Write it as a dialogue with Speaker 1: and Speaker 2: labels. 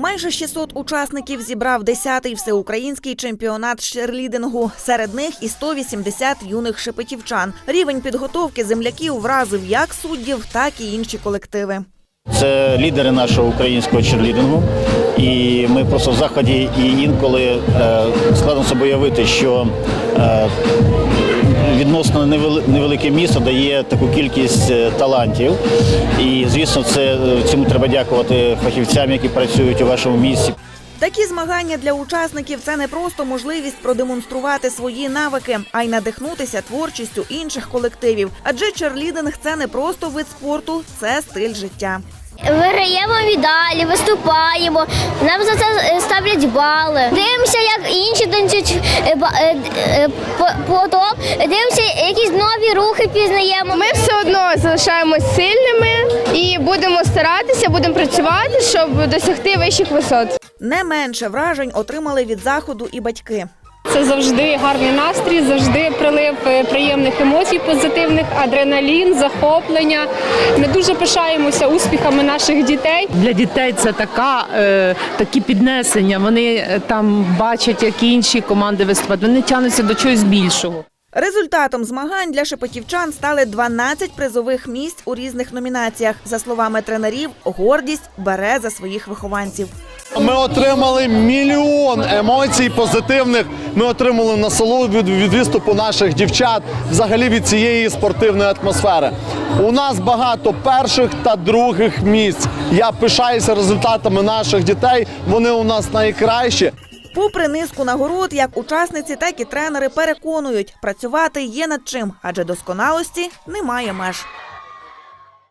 Speaker 1: Майже 600 учасників зібрав 10-й всеукраїнський чемпіонат з. Серед них і 180 юних шепетівчан. Рівень підготовки земляків вразив як суддів, так і інші колективи.
Speaker 2: Це лідери нашого українського черлідингу. І ми просто в заході і інколи е, складно собі уявити, що е, відносно невели- невелике місто дає таку кількість е, талантів. І звісно, це е, цьому треба дякувати фахівцям, які працюють у вашому місті.
Speaker 1: Такі змагання для учасників це не просто можливість продемонструвати свої навики, а й надихнутися творчістю інших колективів. Адже черлідинг це не просто вид спорту, це стиль життя.
Speaker 3: Виграємо медалі, виступаємо. Нам за це е, ставлять бали. Дивимося, як інші танцюють ба- е, е, потом. Дивимося, якісь нові рухи пізнаємо.
Speaker 4: Ми все одно залишаємось сильними і будемо старатися, будемо працювати, щоб досягти вищих висот.
Speaker 1: Не менше вражень отримали від заходу і батьки.
Speaker 5: Це завжди гарний настрій, завжди прилив е, приємних емоцій, позитивних, адреналін, захоплення. Ми дуже пишаємося успіхами наших дітей.
Speaker 6: Для дітей це така, е, такі піднесення. Вони е, там бачать, як інші команди виступають. Вони тягнуться до чогось більшого.
Speaker 1: Результатом змагань для шепетівчан стали 12 призових місць у різних номінаціях. За словами тренерів, гордість бере за своїх вихованців.
Speaker 7: Ми отримали мільйон емоцій позитивних. Ми отримали насолоду від, виступу наших дівчат, взагалі від цієї спортивної атмосфери. У нас багато перших та других місць. Я пишаюся результатами наших дітей. Вони у нас найкращі.
Speaker 1: Попри низку нагород, як учасниці, так і тренери переконують, працювати є над чим, адже досконалості немає меж.